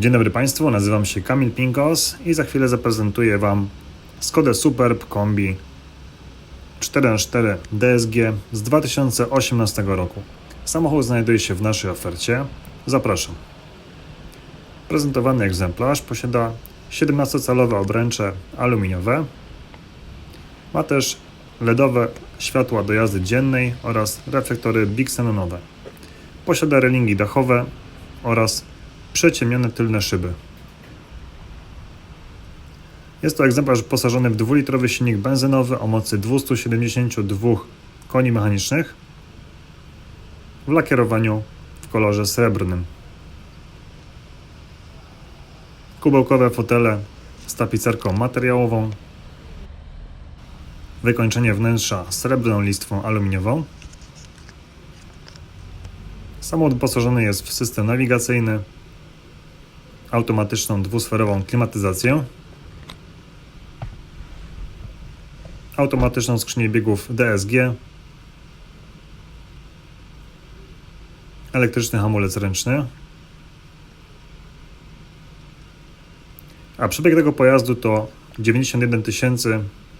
Dzień dobry Państwu, nazywam się Kamil Pinkos i za chwilę zaprezentuję Wam Skodę Superb Kombi 4x4 DSG z 2018 roku. Samochód znajduje się w naszej ofercie. Zapraszam. Prezentowany egzemplarz posiada 17-calowe obręcze aluminiowe. Ma też LEDowe światła do jazdy dziennej oraz reflektory bixenonowe. Posiada relingi dachowe oraz przeciemnione tylne szyby. Jest to egzemplarz wyposażony w dwulitrowy silnik benzynowy o mocy 272 koni mechanicznych w lakierowaniu w kolorze srebrnym. Kubełkowe fotele z tapicerką materiałową, wykończenie wnętrza srebrną listwą aluminiową. Samochód wyposażony jest w system nawigacyjny, automatyczną dwusferową klimatyzację, automatyczną skrzynię biegów DSG, elektryczny hamulec ręczny. A przebieg tego pojazdu to 91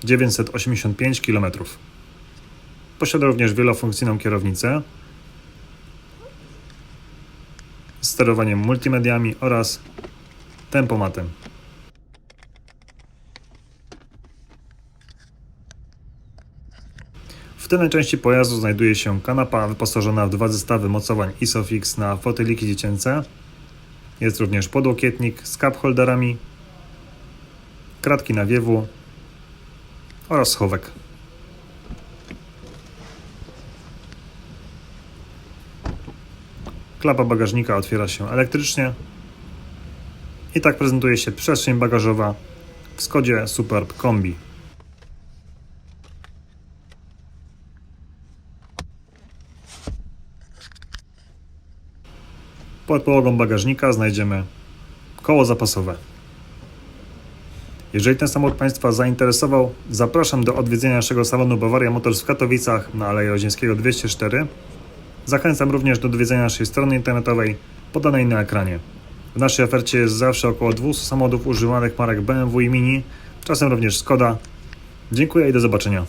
985 km. Posiada również wielofunkcyjną kierownicę z sterowaniem multimediami oraz tempomatem. W tylnej części pojazdu znajduje się kanapa wyposażona w dwa zestawy mocowań Isofix na foteliki dziecięce. Jest również podłokietnik z cup holderami, kratki nawiewu oraz schowek. Klapa bagażnika otwiera się elektrycznie. I tak prezentuje się przestrzeń bagażowa w Skodzie Superb Kombi. Pod połogą bagażnika znajdziemy koło zapasowe. Jeżeli ten samochód Państwa zainteresował, zapraszam do odwiedzenia naszego salonu Bawaria Motors w Katowicach na Aleje Ozińskiego 204. Zachęcam również do odwiedzenia naszej strony internetowej podanej na ekranie. W naszej ofercie jest zawsze około 200 samochodów używanych marek BMW i Mini, czasem również Skoda. Dziękuję i do zobaczenia.